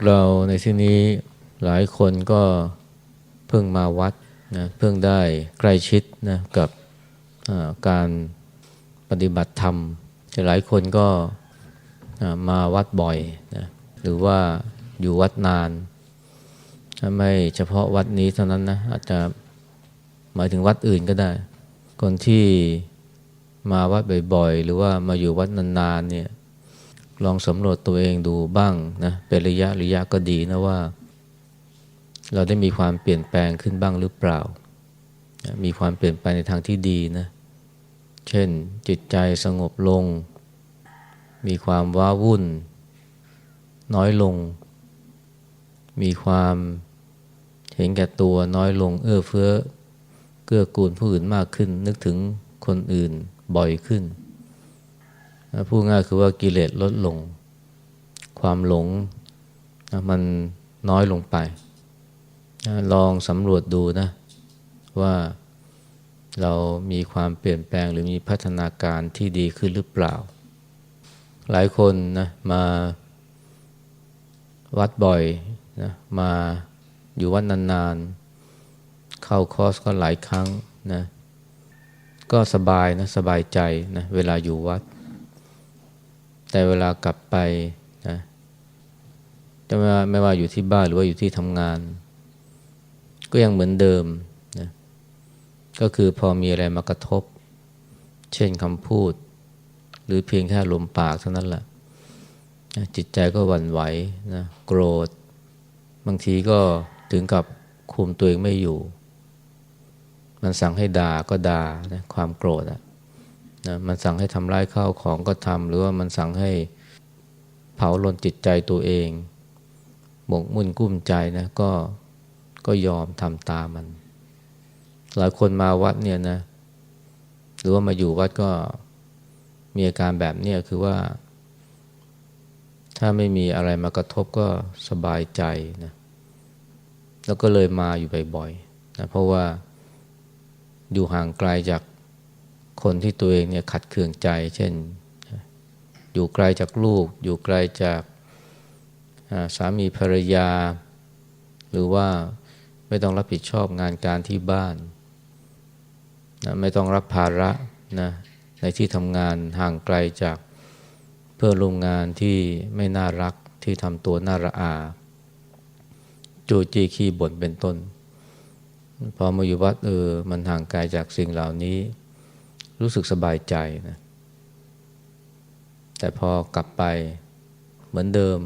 กเราในที่นี้หลายคนก็เพิ่งมาวัดนะเพิ่งได้ใกล้ชิดนะกับการปฏิบัติธรรมแต่หลายคนก็มาวัดบ่อยนะหรือว่าอยู่วัดนาน ไม่เฉพาะวัดนี้เท่านั้นนะอาจจะหมายถึงวัดอื่นก็ได้ คนที่มาวัดบ่อยๆ หรือว่ามาอยู่วัดนานๆเนี่ย ลองสำรวจตัวเองดูบ้างนะเป็นระยะระยะก็ดีนะว่า เราได้มีความเปลี่ยนแปลงขึ้นบ้างหรือเปล่า มีความเปลี่ยนแปลงในทางที่ดีนะ เช่นจิตใจสงบลง มีความว้าวุ่น น้อยลง มีความเห็นแก่ตัวน้อยลง เอื้อเฟื้อ เกื้อกูลผู้อื่นมากขึ้น นึกถึงคนอื่นบ่อยขึ้น พูดง่ายคือว่ากิเลสลดลง ความหลงมันน้อยลงไป ลองสำรวจดูนะ ว่าเรามีความเปลี่ยนแปลงหรือมีพัฒนาการที่ดีขึ้นหรือเปล่า หลายคนนะมาวัดบ่อยนะมาอยู่วัดนานๆ เข้าคอร์สก็หลายครั้งนะก็สบายนะสบายใจนะเวลาอยู่วัด แต่เวลากลับไปนะจะไม่ว่าไม่ว่าอยู่ที่บ้านหรือว่าอยู่ที่ทำงาน ก็ยังเหมือนเดิมนะก็คือพอมีอะไรมากระทบ เช่นคำพูด หรือเพียงแค่ลมปากเท่านั้นแหละนะจิตใจก็หวั่นไหวนะโกรธ บางทีก็ถึงกับคุมตัวเองไม่อยู่ มันสั่งให้ด่าก็ด่านะความโกรธอะ นะมันสั่งให้ทำร้ายข้าวของก็ทำหรือว่ามันสั่งให้เผาลนจิตใจตัวเองหมกมุ่นกุ้มใจนะก็ก็ยอมทำตามมัน หลายคนมาวัดเนี่ยนะ หรือว่ามาอยู่วัดก็มีอาการแบบเนี้ยคือว่า ถ้าไม่มีอะไรมากระทบก็สบายใจนะแล้วก็เลยมาอยู่บ่อยๆนะเพราะว่าอยู่ห่างไกลจาก คนที่ตัวเองเนี่ยขัดเคืองใจ เช่น อยู่ไกลจากลูก อยู่ไกลจากสามีภรรยา หรือว่าไม่ต้องรับผิดชอบงานการที่บ้านนะไม่ต้องรับภาระนะในที่ทำงานห่างไกลจากเพื่อนร่วมงานที่ไม่น่ารักที่ทำตัวน่าระอา จูจีขี้บ่นเป็นต้น พอมาอยู่วัดเออมันห่างไกลจากสิ่งเหล่านี้ รู้สึกสบายใจนะ แต่พอกลับไปเหมือนเดิม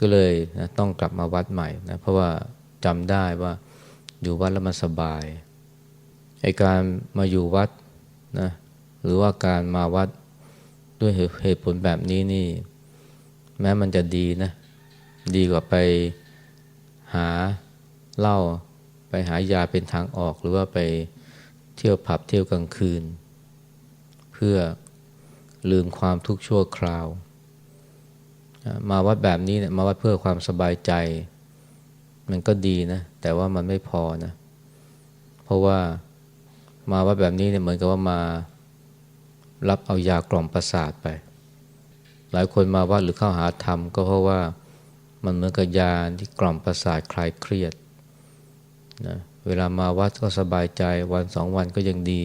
ก็เลยนะต้องกลับมาวัดใหม่นะ เพราะว่าจำได้ว่าอยู่วัดแล้วมันสบายไอการมาอยู่วัดนะ หรือว่าการมาวัดด้วยเหตุผลแบบนี้นี่ แม้มันจะดีนะ ดีกว่าไปหาเหล้าไปหายาเป็นทางออกหรือว่าไปเที่ยวผับเที่ยวกลางคืน พื่อลืมความทุกข์ชั่วคราว มาวัดแบบนี้เนี่ยมาวัดเพื่อความสบายใจ มันก็ดีนะ แต่ว่ามันไม่พอนะ เพราะว่ามาวัดแบบนี้เนี่ยเหมือนกับว่ามารับเอายากล่อมประสาทไป หลายคนมาวัดหรือเข้าหาธรรม ก็เพราะว่ามันเหมือนกับยาที่กล่อมประสาทคลายเครียดนะเวลามาวัดก็สบายใจวันสองวันก็ยังดี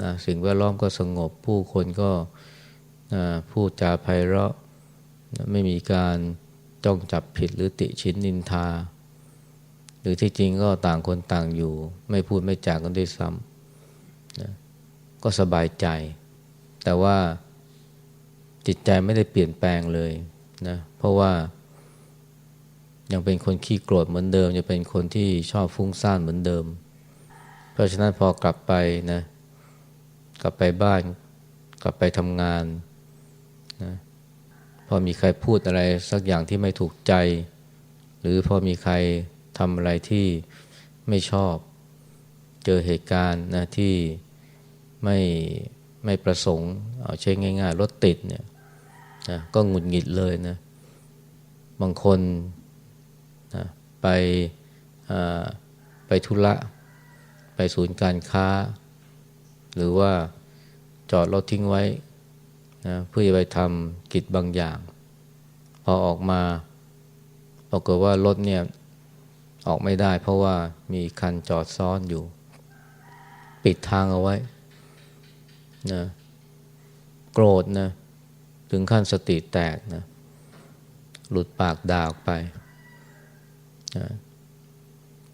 นะสิ่งแวดล้อมก็สงบ ผู้คนก็นะพูดจาไพเราะนะไม่มีการจ้องจับผิดหรือติชินนินทา หรือที่จริงก็ต่างคนต่างอยู่ ไม่พูดไม่จากกันด้วยซ้ำนะก็สบายใจ แต่ว่าจิตใจไม่ได้เปลี่ยนแปลงเลยนะเพราะว่ายังเป็นคนขี้โกรธเหมือนเดิมยังเป็นคนที่ชอบฟุ้งซ่านเหมือนเดิม เพราะฉะนั้นพอกลับไปนะ กลับไปบ้าน กลับไปทำงานนะพอมีใครพูดอะไรสักอย่างที่ไม่ถูกใจ หรือพอมีใครทำอะไรที่ไม่ชอบ เจอเหตุการณ์นะที่ไม่ไม่ประสงค์เอาใช้ง่ายๆรถติดเนี่ยนะก็หงุดหงิดเลยนะ บางคนนะไปไปธุระ ไปศูนย์การค้า หรือว่าจอดรถทิ้งไว้นะเพื่อไปทำกิจบางอย่าง พอออกมาปรากฏว่ารถเนี่ยออกไม่ได้เพราะว่ามีคันจอดซ้อนอยู่ ปิดทางเอาไว้นะโกรธนะถึงขั้นสติแตกนะหลุดปากด่าออกไปนะ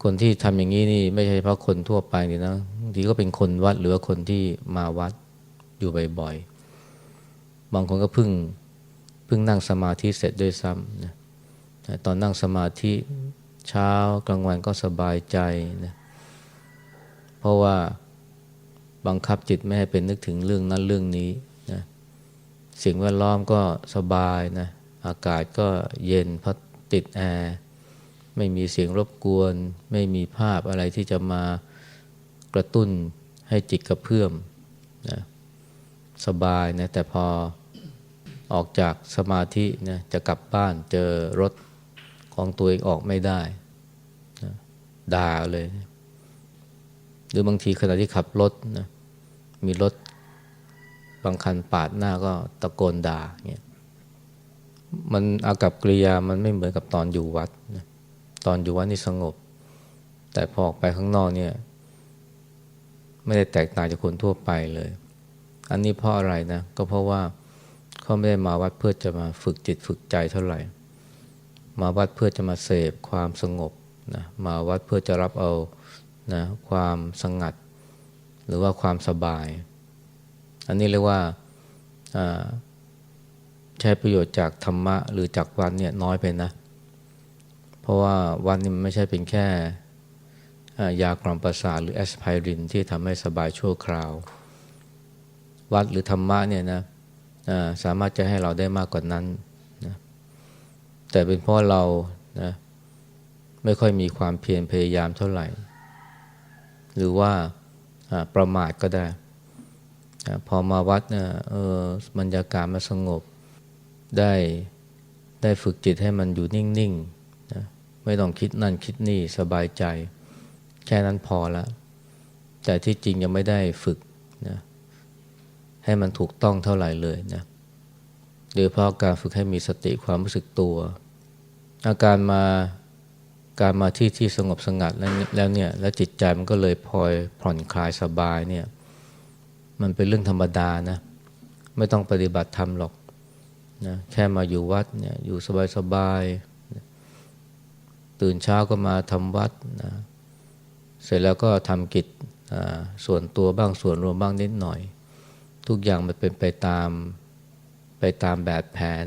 คนที่ทำอย่างนี้นี่ไม่ใช่เฉพาะคนทั่วไปนี่นะบางทีก็เป็นคนวัดหรือคนที่มาวัดอยู่บ่อยๆ บางคนก็เพิ่งเพิ่งนั่งสมาธิเสร็จด้วยซ้ำนะตอนนั่งสมาธิเช้ากลางวันก็สบายใจนะเพราะว่าบังคับจิตไม่ให้เป็นนึกถึงเรื่องนั้นเรื่องนี้นะสิ่งแวดล้อมก็สบายนะอากาศก็เย็นเพราะติดแอร์ ไม่มีเสียงรบกวน ไม่มีภาพอะไรที่จะมากระตุ้นให้จิตกระเพื่อมนะสบายนะแต่พอออกจากสมาธินะจะกลับบ้านเจอรถของตัวเองออกไม่ได้นะด่าเลยนะหรือบางทีขณะที่ขับรถนะมีรถบางคันปาดหน้าก็ตะโกนด่าเงี้ยมันอากับกริยามันไม่เหมือนกับตอนอยู่วัดนะ ตอนอยู่วัดนี่สงบ แต่พอออกไปข้างนอกเนี่ย ไม่ได้แตกต่างจากคนทั่วไปเลย อันนี้เพราะอะไรนะ ก็เพราะว่าเขาไม่ได้มาวัดเพื่อจะมาฝึกจิตฝึกใจเท่าไหร่ มาวัดเพื่อจะมาเสพความสงบนะมาวัดเพื่อจะรับเอานะความสงัด หรือว่าความสบาย อันนี้เรียกว่าใช้ประโยชน์จากธรรมะหรือจากวันเนี่ยน้อยไปนะเราะว่าวันนี้มันไม่ใช่เป็นแค่ยากล่อมประสาทหรือแอสไพรินที่ทำให้สบายชั่วคราว วัดหรือธรรมะเนี่ยนะสามารถจะให้เราได้มากกว่านั้นนะแต่เป็นเพราะเรานะไม่ค่อยมีความเพียรพยายามเท่าไหร่ หรือว่าประมาทก็ได้ พอมาวัดเนี่ยเออบรรยากาศมันสงบ ได้ได้ฝึกจิตให้มันอยู่นิ่ง ๆ ไม่ต้องคิดนั่นคิดนี่สบายใจ แค่นั้นพอละแต่ที่จริงยังไม่ได้ฝึกนะให้มันถูกต้องเท่าไหร่เลยนะโดยเพราะการฝึกให้มีสติความรู้สึกตัว อาการมาการมาที่ที่สงบสงัดแล้วแล้วเนี่ยแล้วจิตใจมันก็เลยพลอยผ่อนคลายสบายเนี่ยมันเป็นเรื่องธรรมดานะไม่ต้องปฏิบัติธรรมหรอกนะแค่มาอยู่วัดเนี่ยอยู่สบายๆ ตื่นเช้าก็มาทำวัดนะเสร็จแล้วก็ทำกิจส่วนตัวบ้างส่วนรวมบ้างนิดหน่อย ทุกอย่างมันเป็นไปตามไปตามแบบแผน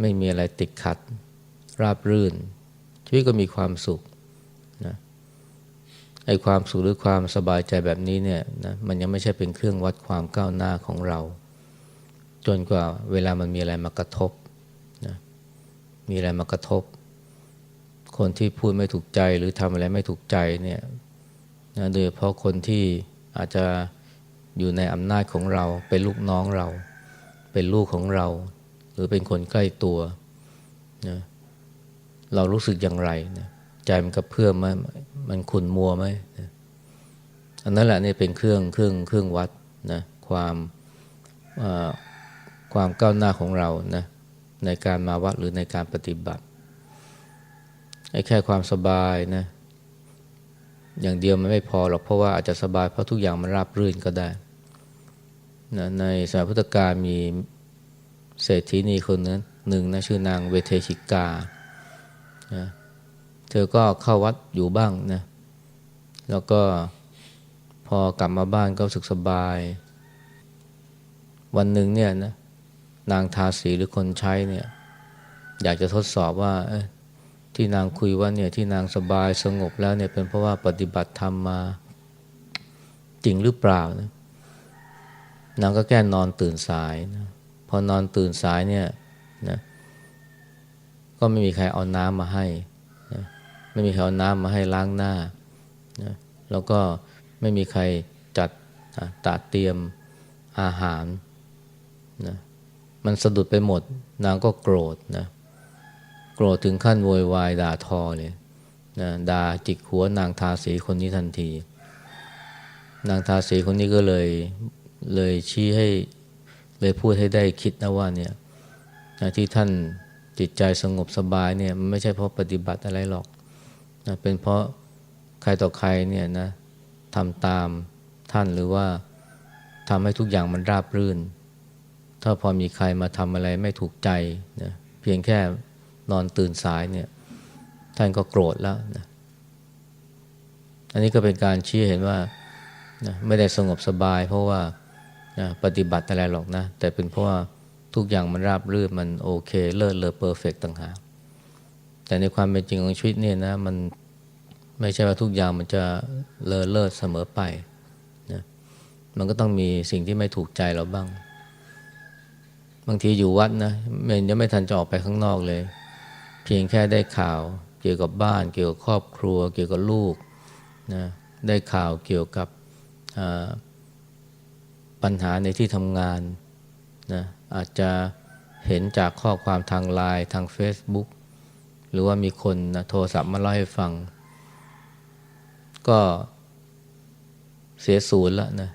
ไม่มีอะไรติดขัด ราบรื่น ชีวิตก็มีความสุขนะไอ้ความสุขหรือความสบายใจแบบนี้เนี่ยนะมันยังไม่ใช่เป็นเครื่องวัดความก้าวหน้าของเรา จนกว่าเวลามันมีอะไรมากระทบนะมีอะไรมากระทบ คนที่พูดไม่ถูกใจหรือทำอะไรไม่ถูกใจเนี่ยนะโดยเฉพาะคนที่อาจจะอยู่ในอำนาจของเรา เป็นลูกน้องเรา เป็นลูกของเรา หรือเป็นคนใกล้ตัวนะเรารู้สึกอย่างไรนะใจมันกระเพื่อมไหมมันขุนมัวไหมนะอันนั้นแหละนี่เป็นเครื่องเครื่องเครื่องวัดนะความความก้าวหน้าของเรานะในการมาวัดหรือในการปฏิบัติ แค่ความสบายนะ อย่างเดียวมันไม่พอหรอกเพราะว่าอาจจะสบายเพราะทุกอย่างมันราบรื่นก็ได้นะในสมัยพุทธกาลมีเศรษฐีนีคนนั้นหนึ่งนะชื่อนางเวเทชิกานะเธอก็เข้าวัดอยู่บ้างนะแล้วก็พอกลับมาบ้านก็รู้สึกสบาย วันหนึ่งเนี่ยนะนางทาสีหรือคนใช้เนี่ย อยากจะทดสอบว่า ที่นางคุยว่าเนี่ยที่นางสบายสงบแล้วเนี่ยเป็นเพราะว่าปฏิบัติธรรมมาจริงหรือเปล่านะนางก็แก้นอนตื่นสายนะพอนอนตื่นสายเนี่ยนะก็ไม่มีใครเอาน้ำมาให้นะไม่มีใครเอาน้ำมาให้ล้างหน้านะแล้วก็ไม่มีใครจัดตัดเตรียมอาหารนะมันสะดุดไปหมด นางก็โกรธนะ โกรธถึงขั้นโวยวายด่าทอเลยนะด่าจิกหัวนางทาสีคนนี้ทันที นางทาสีคนนี้ก็เลยเลยชี้ให้เลยพูดให้ได้คิดนะว่าเนี่ยนะที่ท่านจิตใจสงบสบายเนี่ยมันไม่ใช่เพราะปฏิบัติอะไรหรอกนะเป็นเพราะใครต่อใครเนี่ยนะทำตามท่านหรือว่าทำให้ทุกอย่างมันราบรื่น ถ้าพอมีใครมาทำอะไรไม่ถูกใจนะเพียงแค่ นอนตื่นสายเนี่ย ท่านก็โกรธแล้วนะอันนี้ก็เป็นการชี้เห็นว่านะไม่ได้สงบสบาย เพราะว่านะปฏิบัติอะไรหรอกนะ แต่เป็นเพราะว่าทุกอย่างมันราบรื่นมันโอเค เลิศเลอเพอร์เฟกต่างหากแต่ในความเป็นจริงของชีวิตเนี่ยนะมันไม่ใช่ว่าทุกอย่างมันจะเลอเลิศเสมอไปนะมันก็ต้องมีสิ่งที่ไม่ถูกใจเราบ้าง บางทีอยู่วัดนะมันยังไม่ทันจะออกไปข้างนอกเลย เพียงแค่ได้ข่าวเกี่ยวกับบ้าน เกี่ยวกับครอบครัว เกี่ยวกับลูกนะได้ข่าวเกี่ยวกับปัญหาในที่ทำงานนะอาจจะเห็นจากข้อความทางไลน์ทาง Facebook หรือว่ามีคนนะโทรศัพท์มาเล่าให้ฟัง ก็เสียศูนย์แล้วนะ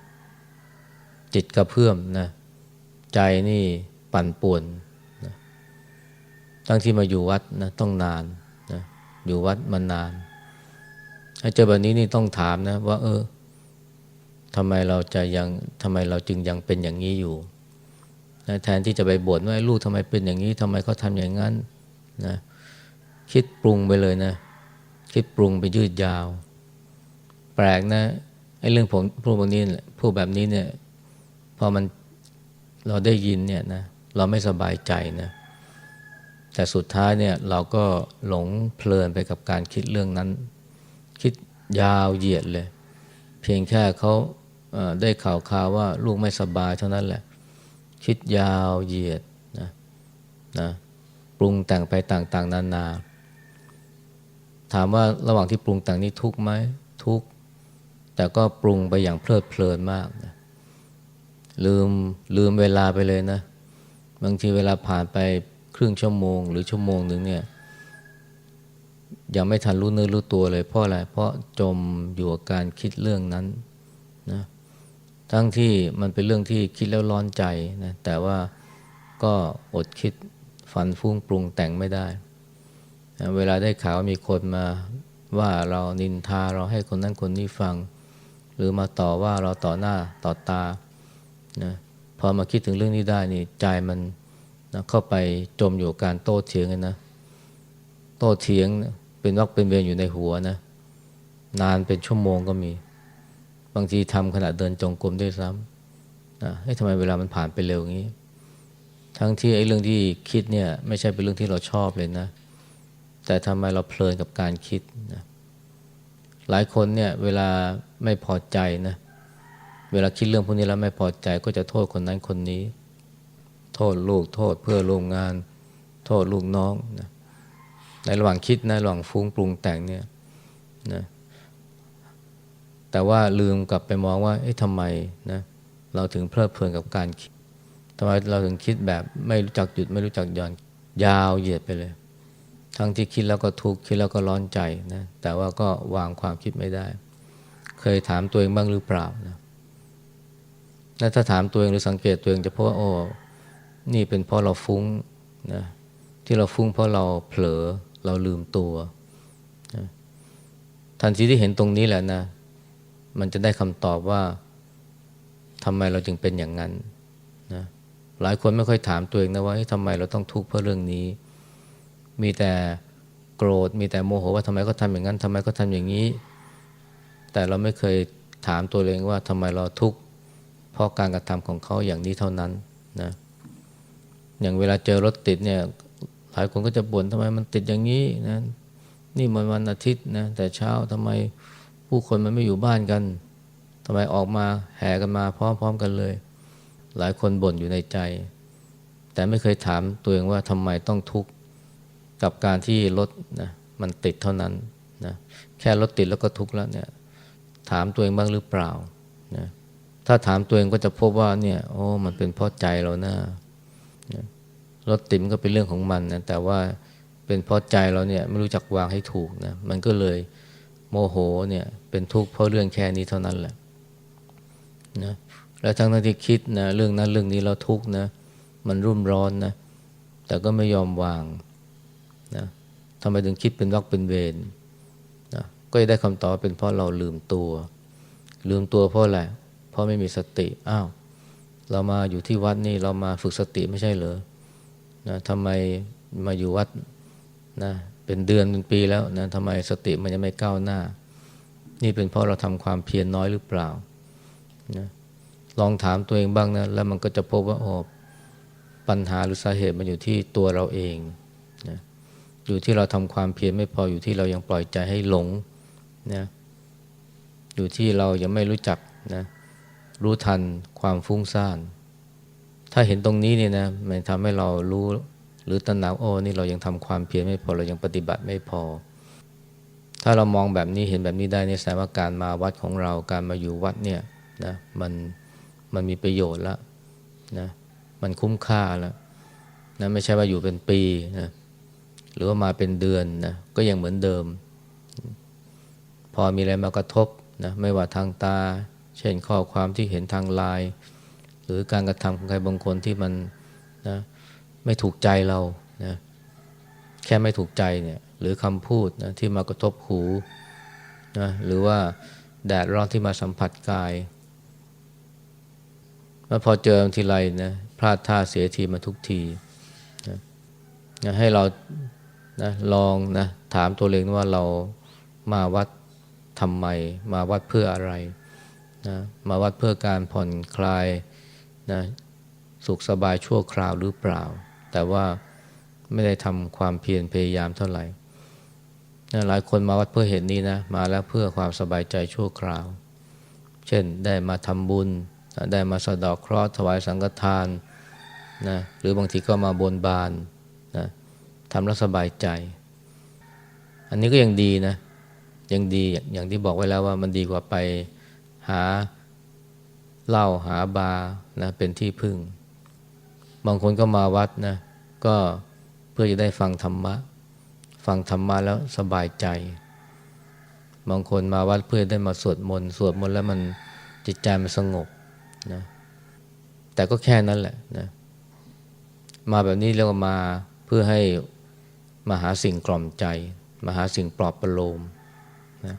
จิตกระเพื่อมนะใจนี่ปั่นป่วนน ตั้งที่มาอยู่วัดนะต้องนานนะอยู่วัดมานาน ถ้าเจอแบบนี้นี่ต้องถามนะ ว่า เออทำไมเราจะยังทำไมเราจึงยังเป็นอย่างนี้อยู่นะแทนที่จะไปบ่นว่าลูกทำไมเป็นอย่างนี้ทำไมเขาทำอย่างนั้นนะคิดปรุงไปเลยนะ คิดปรุงไปยืดยาว แปลกนะไอ้เรื่องผมพูดแบบนี้พูดแบบนี้เนี่ยพอมันเราได้ยินเนี่ยนะเราไม่สบายใจนะ แต่สุดท้ายเนี่ยเราก็หลงเพลินไปกับการคิดเรื่องนั้น คิดยาวเหยียดเลย เพียงแค่เขาได้ข่าวข่าวว่าลูกไม่สบายเท่านั้นแหละ คิดยาวเหยียดนะนะปรุงแต่งไปต่างๆ นานา ถามว่าระหว่างที่ปรุงแต่งนี้ทุกไหมทุกแต่ก็ปรุงไปอย่างเพลิดเพลินมากนะลืมลืมเวลาไปเลยนะ บางทีเวลาผ่านไป ครึ่งชั่วโมง หรือชั่วโมงหนึ่งเนี่ยยังไม่ทันรู้เนื้อรู้ตัวเลยเพราะอะไรเพราะจมอยู่กับการคิดเรื่องนั้นนะทั้งที่มันเป็นเรื่องที่คิดแล้วร้อนใจนะแต่ว่าก็อดคิดฝันฟุ้งปรุงแต่งไม่ได้นะเวลาได้ข่าวมีคนมาว่าเรานินทาเราให้คนนั้นคนนี้ฟัง หรือมาต่อว่าเราต่อหน้าต่อตานะพอมาคิดถึงเรื่องนี้ได้นี่ใจมัน นะเข้าไปจมอยู่การโต้เถียงกันนะ โต้เถียงเป็นวักเป็นเวรอยู่ในหัวนะ นานเป็นชั่วโมงก็มี บางทีทำขณะเดินจงกรมด้วยซ้ำนะให้ทำไมเวลามันผ่านไปเร็วอย่างนี้ ทั้งที่ไอ้เรื่องที่คิดเนี่ย ไม่ใช่เป็นเรื่องที่เราชอบเลยนะ แต่ทำไมเราเพลินกับการคิดนะหลายคนเนี่ยเวลาไม่พอใจนะ เวลาคิดเรื่องพวกนี้แล้วไม่พอใจก็จะโทษคนนั้นคนนี้ ษลูก โทษเพื่อโรงงาน โทษลูกน้องนะในระหว่างคิดนะระหว่างฟุ้งปรุงแต่งเนี่ยนะแต่ว่าลืมกลับไปมองว่าเอ๊ะทำไมนะเราถึงเพลิดเพลินกับการคิดทำไมเราถึงคิดแบบไม่รู้จักหยุดไม่รู้จักหย่อนยาวเหยียดไปเลย ทั้งที่คิดแล้วก็ทุกข์คิดแล้วก็ร้อนใจนะแต่ว่าก็วางความคิดไม่ได้ เคยถามตัวเองบ้างหรือเปล่านะและถ้าถามตัวเองหรือสังเกตตัวเองจะพบว่าโอ้ นี่เป็นเพราะเราฟุ้งนะที่เราฟุ้งเพราะเราเผลอเราลืมตัวนะทันทีที่เห็นตรงนี้แหละนะ มันจะได้คำตอบว่าทำไมเราจึงเป็นอย่างนั้นนะหลายคนไม่ค่อยถามตัวเองนะว่าทำไมเราต้องทุกข์เพราะเรื่องนี้ มีแต่โกรธมีแต่โมโหว่าทำไมเขาทำอย่างนั้นทำไมเขาทำอย่างนี้ แต่เราไม่เคยถามตัวเองว่าทำไมเราทุกข์เพราะการกระทำของเขาอย่างนี้เท่านั้นนะ อย่างเวลาเจอรถติดเนี่ยหลายคนก็จะบ่นทำไมมันติดอย่างนี้นะนี่มันวันอาทิตย์นะแต่เช้าทำไมผู้คนมันไม่อยู่บ้านกันทำไมออกมาแห่กันมาพร้อมๆกันเลย หลายคนบ่นอยู่ในใจ แต่ไม่เคยถามตัวเองว่าทำไมต้องทุกข์กับการที่รถนะมันติดเท่านั้นนะแค่รถติดแล้วก็ทุกข์แล้วเนี่ยถามตัวเองบ้างหรือเปล่านะถ้าถามตัวเองก็จะพบว่าเนี่ยโอ้มันเป็นเพราะใจเรานะ รถติดมก็เป็นเรื่องของมันนะแต่ว่าเป็นเพราะใจเราเนี่ยไม่รู้จักวางให้ถูกนะมันก็เลยโมโหเนี่ยเป็นทุกข์เพราะเรื่องแค่นี้เท่านั้นแหละนะแล้วทั้งที่คิดนะเรื่องนั้นเรื่องนี้เราทุกข์นะมันรุ่มร้อนนะแต่ก็ไม่ยอมวางนะทำไมถึงคิดเป็นวักเป็นเวรนะก็จะได้คำตอบว่าเป็นเพราะเราลืมตัว ลืมตัวเพราะอะไรเพราะไม่มีสติอ้าวเรามาอยู่ที่วัดนี่เรามาฝึกสติไม่ใช่เหรอ นะทำไมมาอยู่วัดนะเป็นเดือนเป็นปีแล้วนะทำไมสติมันยังไม่ก้าวหน้า นี่เป็นเพราะเราทำความเพียรน้อยหรือเปล่านะลองถามตัวเองบ้างนะแล้วมันก็จะพบว่าโอ้ปัญหาหรือสาเหตุมันอยู่ที่ตัวเราเองนะอยู่ที่เราทำความเพียรไม่พออยู่ที่เรายังปล่อยใจให้หลงนะอยู่ที่เรายังไม่รู้จักนะรู้ทันความฟุ้งซ่าน ถ้าเห็นตรงนี้เนี่ยนะมันทำให้เรารู้หรือตระหนักโอ้นี่เรายังทำความเพียรไม่พอเรายังปฏิบัติไม่พอ ถ้าเรามองแบบนี้เห็นแบบนี้ได้เนี่ยแสดงว่าการมาวัดของเราการมาอยู่วัดเนี่ยนะมันมันมีประโยชน์แล้วนะมันคุ้มค่าแล้วนะไม่ใช่ว่าอยู่เป็นปีนะหรือว่ามาเป็นเดือนนะก็ยังเหมือนเดิม พอมีอะไรมากระทบนะไม่ว่าทางตา เช่นข้อความที่เห็นทางไลน์ รือการกระทำของใครบางคนที่มันนะไม่ถูกใจเรานะแค่ไม่ถูกใจเนี่ยหรือคำพูดนะที่มากระทบหูนะหรือว่าแดดร้อนที่มาสัมผัสกายแล้วพอเจอทีไรนะพลาดท่าเสียทีมาทุกทีนะนะให้เรานะลองนะถามตัวเองว่าเรามาวัดทำไม มาวัดเพื่ออะไรนะมาวัดเพื่อการผ่อนคลาย นะสุขสบายชั่วคราวหรือเปล่า แต่ว่าไม่ได้ทำความเพียรพยายามเท่าไหร่นะหลายคนมาวัดเพื่อเหตุนี้นะมาแล้วเพื่อความสบายใจชั่วคราว เช่นได้มาทำบุญ ได้มาสะเดอกเคราะห์ถวายสังฆทานนะหรือบางทีก็มาบนบานนะทำแล้วสบายใจ อันนี้ก็ยังดีนะยังดีอย่างที่บอกไว้แล้วว่ามันดีกว่าไปหา เหล้าหาบานะเป็นที่พึ่ง บางคนก็มาวัดนะก็เพื่อจะได้ฟังธรรมะ ฟังธรรมะแล้วสบายใจ บางคนมาวัดเพื่อได้มาสวดมนต์สวดมนต์แล้วมันจิตใจมันสงบนะแต่ก็แค่นั้นแหละนะมาแบบนี้เรียกว่ามาเพื่อให้มาหาสิ่งกล่อมใจ มาหาสิ่งปลอบประโลมนะ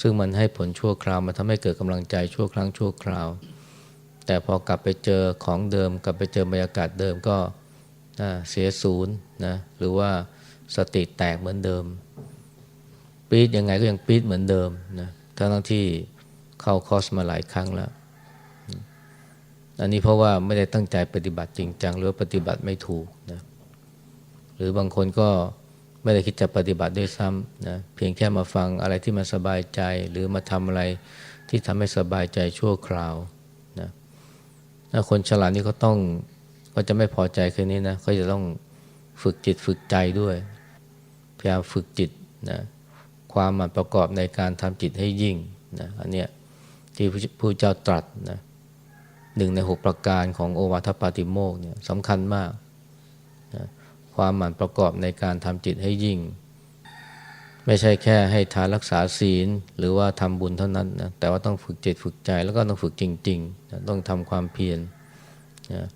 ซึ่งมันให้ผลชั่วคราวมันทำให้เกิดกำลังใจชั่วครั้งชั่วคราว แต่พอกลับไปเจอของเดิม กลับไปเจอบรรยากาศเดิมก็เสียศูนย์นะหรือว่าสติแตกเหมือนเดิมปี๊ดยังไงก็ยังปี๊ดเหมือนเดิมนะทั้งที่เข้าคอสมาหลายครั้งแล้ว อันนี้เพราะว่าไม่ได้ตั้งใจปฏิบัติจริงจังหรือปฏิบัติไม่ถูกนะหรือบางคนก็ไม่ได้คิดจะปฏิบัติด้วยซ้ำนะเพียงแค่มาฟังอะไรที่มันสบายใจ หรือมาทำอะไรที่ทำให้สบายใจชั่วคราว นะคนฉลาดนี่เขาต้องก็จะไม่พอใจค่นี้นะเขาจะต้องฝึกจิตฝึกใจด้วย พยายามฝึกจิตนะความหมันประกอบในการทำจิตให้ยิ่งนะอันเนี้ยที่พระเจ้าตรัสนะหนึ่งในหกประการของโอวาทปาติโมกเนี่ยสำคัญมากนะความหมั่นประกอบในการทำจิตให้ยิ่ง ไม่ใช่แค่ให้ทานรักษาศีล หรือว่าทำบุญเท่านั้นนะแต่ว่าต้องฝึกจิตฝึกใจแล้วก็ต้องฝึกจริงๆนะต้องทำความเพียรนะ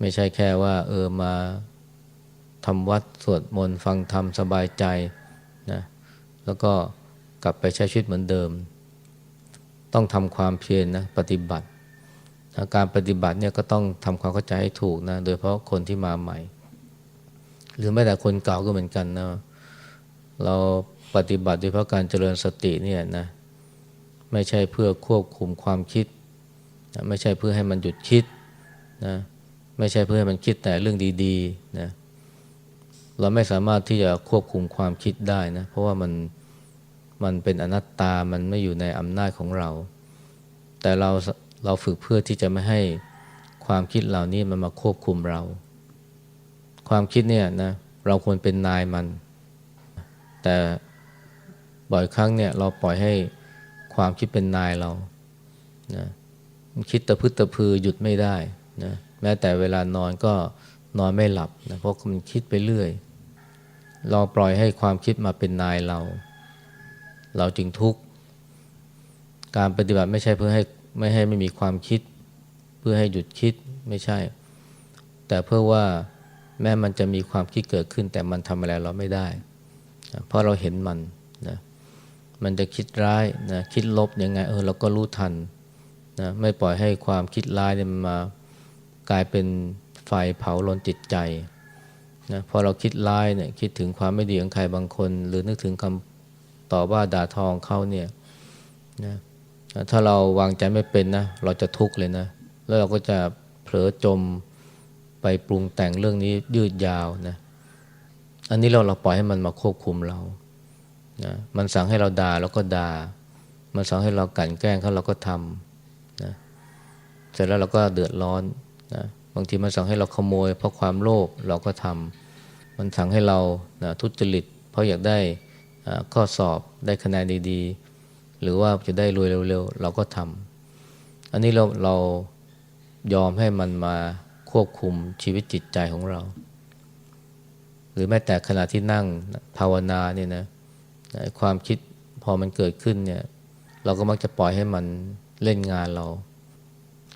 ไม่ใช่แค่ว่าเออมาทำวัดสวดมนต์ฟังธรรมสบายใจนะแล้วก็กลับไปใช้ชีวิตเหมือนเดิม ต้องทำความเพียรนะปฏิบัตินะการปฏิบัติเนี่ยก็ต้องทำความเข้าใจให้ถูกนะ โดยเพราะคนที่มาใหม่ หรือแม้แต่คนเก่าก็เหมือนกันนะ เราปฏิบัติโดยเพราะการเจริญสติเนี่ยนะไม่ใช่เพื่อควบคุมความคิดนะไม่ใช่เพื่อให้มันหยุดคิดนะไม่ใช่เพื่อให้มันคิดแต่เรื่องดีๆนะเราไม่สามารถที่จะควบคุมความคิดได้นะเพราะว่ามันมันเป็นอนัตตามันไม่อยู่ในอำนาจของเรา แต่เราเราฝึกเพื่อที่จะไม่ให้ความคิดเหล่านี้มันมาควบคุมเรา ความคิดเนี่ยนะเราควรเป็นนายมัน แต่บ่อยครั้งเนี่ยเราปล่อยให้ความคิดเป็นนายเรานะคิดตะพึดตะพือหยุดไม่ได้นะแม้แต่เวลานอนก็นอนไม่หลับนะเพราะมันคิดไปเรื่อย เราปล่อยให้ความคิดมาเป็นนายเรา เราจึงทุกข์การปฏิบัติไม่ใช่เพื่อให้ไม่ให้ไม่มีความคิด เพื่อให้หยุดคิดไม่ใช่ แต่เพื่อว่าแม้มันจะมีความคิดเกิดขึ้น แต่มันทำอะไรเราไม่ได้ นะเพราะเราเห็นมันนะมันจะคิดร้ายนะคิดลบยังไงเออเราก็รู้ทันนะไม่ปล่อยให้ความคิดร้ายเนี่ยมันมากลายเป็นไฟเผาลนจิตใจนะพอเราคิดร้ายเนี่ยคิดถึงความไม่ดีของใครบางคน หรือนึกถึงคำต่อว่าด่าทองเขาเนี่ยนะถ้าเราวางใจไม่เป็นนะเราจะทุกข์เลยนะ แล้วเราก็จะเผลอจมไปปรุงแต่งเรื่องนี้ยืดยาวนะ อันนี้เราเราปล่อยให้มันมาควบคุมเรานะมันสั่งให้เราด่าเราก็ด่า มันสั่งให้เรากลั่นแกล้งเขาเราก็ทำนะเสร็จแล้วเราก็เดือดร้อนนะบางทีมันสั่งให้เราขโมย เพราะความโลภเราก็ทำมันสั่งให้เรานะทุจริต เพราะอยากได้ข้อสอบได้คะแนนดีๆ หรือว่าจะได้รวยเร็วๆ เราก็ทำอันนี้เราเรายอมให้มันมาควบคุมชีวิตจิตใจของเรา หรือแม้แต่ขณะที่นั่งภาวนาเนี่ยนะความคิดพอมันเกิดขึ้นเนี่ย เราก็มักจะปล่อยให้มันเล่นงานเรา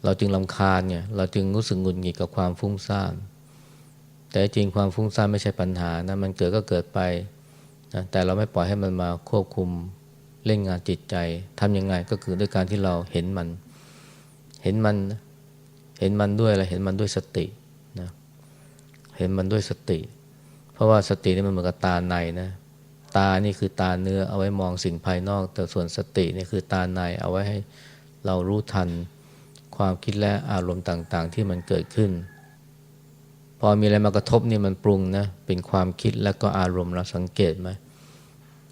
เราจึงลำคาญเนี่ย เราจึงรู้สึกหงุดหงิดกับความฟุ้งซ่านแต่จริงความฟุ้งซ่านไม่ใช่ปัญหานะมันเกิดก็เกิดไปนะแต่เราไม่ปล่อยให้มันมาควบคุมเล่นงานจิตใจทำยังไงก็คือด้วยการที่เราเห็นมัน เห็นมันเห็นมันด้วยอะไรเห็นมันด้วยสตินะเห็นมันด้วยสติ เพราะว่าสตินี่มันเหมือนกับตาในนะตานี่คือตาเนื้อเอาไว้มองสิ่งภายนอก แต่ส่วนสตินี่คือตาในเอาไว้ให้เรารู้ทันความคิดและอารมณ์ต่างๆ ที่มันเกิดขึ้น พอมีอะไรมากระทบนี่มันปรุงนะเป็นความคิดและก็อารมณ์เราสังเกตไหม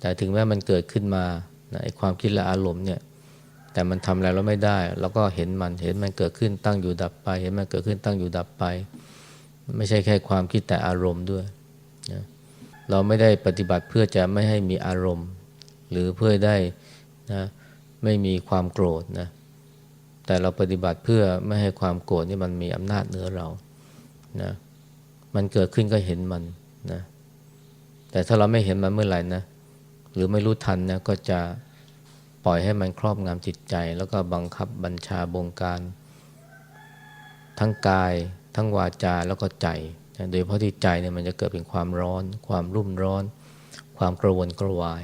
แต่ถึงแม้มันเกิดขึ้นมาไอ้ความคิดและอารมณ์เนี่ยแต่มันทำอะไรเราไม่ได้เราก็เห็นมันเห็นมันเกิดขึ้นตั้งอยู่ดับไป เห็นมันเกิดขึ้นตั้งอยู่ดับไป ไม่ใช่แค่ความคิดแต่อารมณ์ด้วย เราไม่ได้ปฏิบัติเพื่อจะไม่ให้มีอารมณ์ หรือเพื่อได้นะไม่มีความโกรธนะแต่เราปฏิบัติเพื่อไม่ให้ความโกรธนี่มันมีอำนาจเหนือเรานะมันเกิดขึ้นก็เห็นมันนะแต่ถ้าเราไม่เห็นมันเมื่อไหร่นะหรือไม่รู้ทันนะก็จะปล่อยให้มันครอบงำจิตใจ แล้วก็บังคับบัญชาบงการ ทั้งกาย ทั้งวาจาแล้วก็ใจ โดยเพราะที่ใจเนี่ยมันจะเกิดเป็นความร้อน ความรุ่มร้อน ความกระวนกระวาย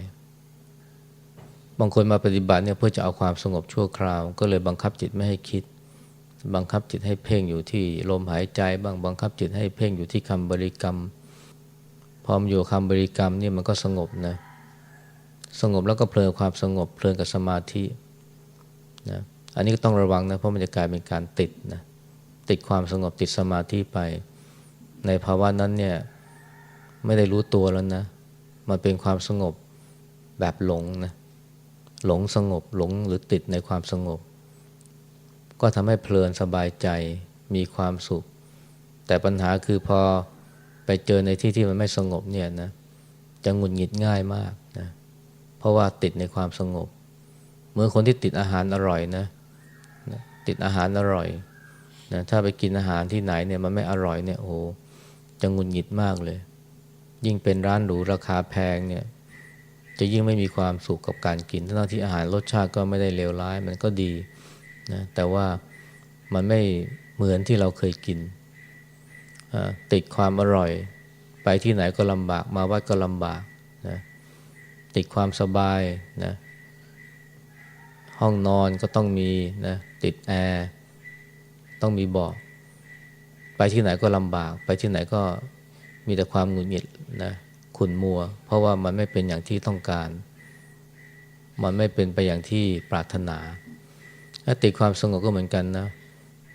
บางคนมาปฏิบัติเนี่ยเพื่อจะเอาความสงบชั่วคราว ก็เลยบังคับจิตไม่ให้คิด บังคับจิตให้เพ่งอยู่ที่ลมหายใจบ้างบังคับจิตให้เพ่งอยู่ที่คำบริกรรม พอมอยู่คำบริกรรมนี่มันก็สงบนะสงบแล้วก็เพลินความสงบเพลินกับสมาธินะอันนี้ก็ต้องระวังนะเพราะมันจะกลายเป็นการติดนะติดความสงบติดสมาธิไป ในภาวะนั้นเนี่ยไม่ได้รู้ตัวแล้วนะมันเป็นความสงบแบบหลงนะหลงสงบหลงหรือติดในความสงบ ก็ทำให้เพลินสบายใจมีความสุข แต่ปัญหาคือพอไปเจอในที่ที่มันไม่สงบเนี่ยนะจะหงุดหงิดง่ายมากนะเพราะว่าติดในความสงบ เหมือนคนที่ติดอาหารอร่อยนะติดอาหารอร่อยนะถ้าไปกินอาหารที่ไหนเนี่ยมันไม่อร่อยเนี่ยโอ้ จะงุนหงิดมากเลย ยิ่งเป็นร้านหรูราคาแพงเนี่ย จะยิ่งไม่มีความสุขกับการกินทั้งที่อาหารรสชาติก็ไม่ได้เลวร้ายมันก็ดีนะแต่ว่ามันไม่เหมือนที่เราเคยกิน ติดความอร่อย ไปที่ไหนก็ลำบากมาวัดก็ลำบากนะติดความสบายนะห้องนอนก็ต้องมีนะติดแอร์ ต้องมีเบาะ ไปที่ไหนก็ลำบาก ไปที่ไหนก็มีแต่ความหงุดหงิดนะขุนมัว เพราะว่ามันไม่เป็นอย่างที่ต้องการ มันไม่เป็นไปอย่างที่ปรารถนาถ้าติดความสงบก็เหมือนกันนะ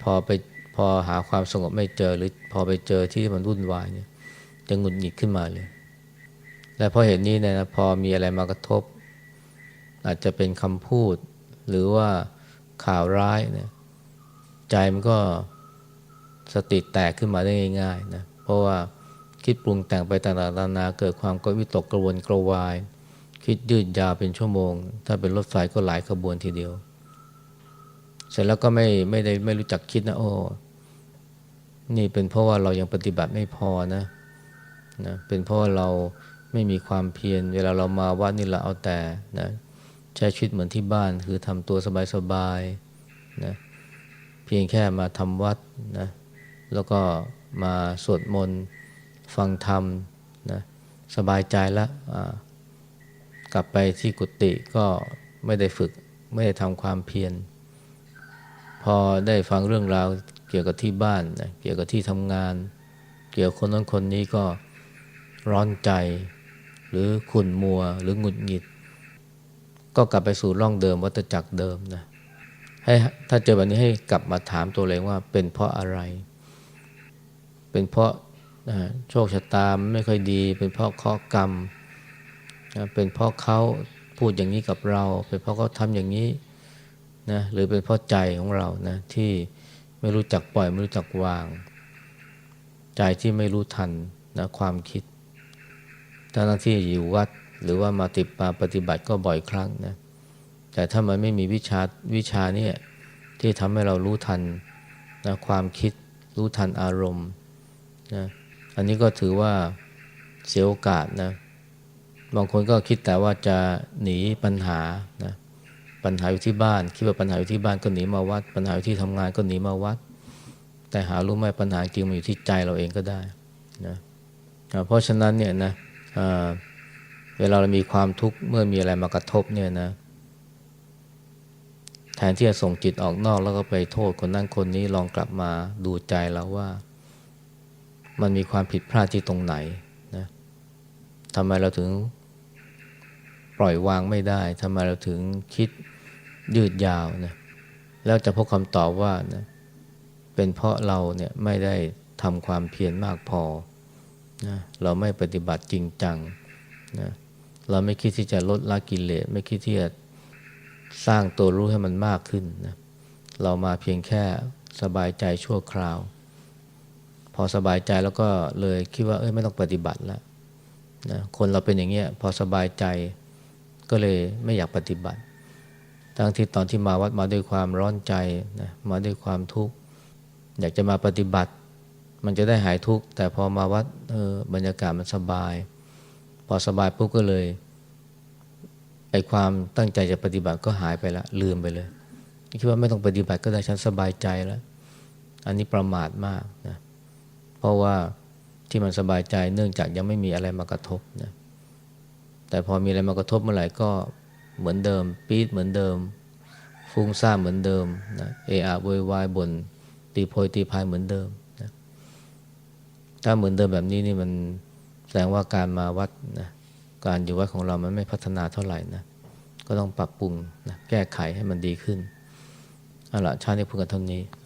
พอไปพอหาความสงบไม่เจอหรือพอไปเจอที่มันวุ่นวายเนี่ยจะหงุดหงิดขึ้นมาเลย และพราะเหตุนี้เนี่ยนะพอมีอะไรมากระทบ อาจจะเป็นคำพูด หรือว่าข่าวร้ายเนี่ยใจมันก็ สติแตกขึ้นมาได้ง่ายๆนะเพราะว่าคิดปรุงแต่งไปต่างๆนานาเกิดความก็วิตกกระวนกระวาย คิดยืดยาวเป็นชั่วโมง ถ้าเป็นรถไฟก็หลายขบวนทีเดียว เสร็จแล้วก็ไม่ไม่ได้ไม่รู้จักคิดนะโอ้นี่เป็นเพราะว่าเรายังปฏิบัติไม่พอนะนะเป็นเพราะว่าเราไม่มีความเพียรเวลาเรามาวัดนี่เราเอาแต่นะใช้ชีวิตเหมือนที่บ้านคือทำตัวสบายๆนะเพียงแค่มาทำวัดนะ แล้วก็มาสวดมนต์ฟังธรรมนะสบายใจแล้วกลับไปที่กุฏิก็ไม่ได้ฝึกไม่ได้ทำความเพียร พอได้ฟังเรื่องราวเกี่ยวกับที่บ้านนะเกี่ยวกับที่ทำงาน เกี่ยวกับคนนั้นคนนี้ก็ร้อนใจ หรือขุ่นมัวหรือหงุดหงิด ก็กลับไปสู่ร่องเดิมวัฏจักรเดิมนะให้ถ้าเจอแบบนี้ให้กลับมาถามตัวเองว่าเป็นเพราะอะไร เป็นเพราะโชคชะตามไม่ค่อยดี เป็นเพราะเคราะกรรม เป็นเพราะเขาพูดอย่างนี้กับเรา เป็นเพราะเขาทำอย่างนี้นะหรือเป็นเพราะใจของเรานะที่ไม่รู้จักปล่อยไม่รู้จักวาง ใจที่ไม่รู้ทันนะความคิดทั้งที่อยู่วัดหรือว่ามาติดมาปฏิบัติก็บ่อยครั้งนะแต่ถ้ามันไม่มีวิชาวิชาเนี่ยที่ทำให้เรารู้ทันนะความคิดรู้ทันอารมณ์ นะอันนี้ก็ถือว่าเสียโอกาสนะ บางคนก็คิดแต่ว่าจะหนีปัญหานะปัญหาอยู่ที่บ้าน คิดว่าปัญหาอยู่ที่บ้านก็หนีมาวัด ปัญหาอยู่ที่ทำงานก็หนีมาวัด แต่หารู้ไหมปัญหาจริงมันอยู่ที่ใจเราเองก็ได้นะเพราะฉะนั้นเนี่ยนะเวลาเรามีความทุกข์เมื่อมีอะไรมากระทบเนี่ยนะแทนที่จะส่งจิตออกนอกแล้วก็ไปโทษคนนั้นคนนี้ลองกลับมาดูใจเราว่า มันมีความผิดพลาดที่ตรงไหนนะทำไมเราถึงปล่อยวางไม่ได้ทำไมเราถึงคิดยืดยาวนะแล้วจะพบคำตอบว่านะเป็นเพราะเราเนี่ยไม่ได้ทำความเพียรมากพอนะเราไม่ปฏิบัติจริงจังนะเราไม่คิดที่จะลดละกิเลสไม่คิดที่จะสร้างตัวรู้ให้มันมากขึ้นนะเรามาเพียงแค่สบายใจชั่วคราว พอสบายใจแล้วก็เลยคิดว่าเอ้ยไม่ต้องปฏิบัติแล้วนะคนเราเป็นอย่างเงี้ยพอสบายใจก็เลยไม่อยากปฏิบัติทั้งที่ตอนที่มาวัดมาด้วยความร้อนใจนะมาด้วยความทุกข์อยากจะมาปฏิบัติ มันจะได้หายทุกข์แต่พอมาวัดเออบรรยากาศมันสบาย พอสบายปุ๊บก็เลยไอความตั้งใจจะปฏิบัติก็หายไปละลืมไปเลยคิดว่าไม่ต้องปฏิบัติก็ได้ฉันสบายใจแล้ว อันนี้ประมาทมากนะเราะว่าที่มันสบายใจเนื่องจากยังไม่มีอะไรมากระทบนะแต่พอมีอะไรมากระทบเมื่อไหร่ก็เหมือนเดิม ปี๊ดเหมือนเดิม ฟุ้งซ่านเหมือนเดิมนะเออะโวยวายบนตีโพยตีพายเหมือนเดิมนะถ้าเหมือนเดิมแบบนี้นี่มันแสดงว่าการมาวัดนะการอยู่วัดของเรามันไม่พัฒนาเท่าไหร่นะก็ต้องปรับปรุงนะแก้ไขให้มันดีขึ้นเอาละชาตินี้พูดกันเท่านี้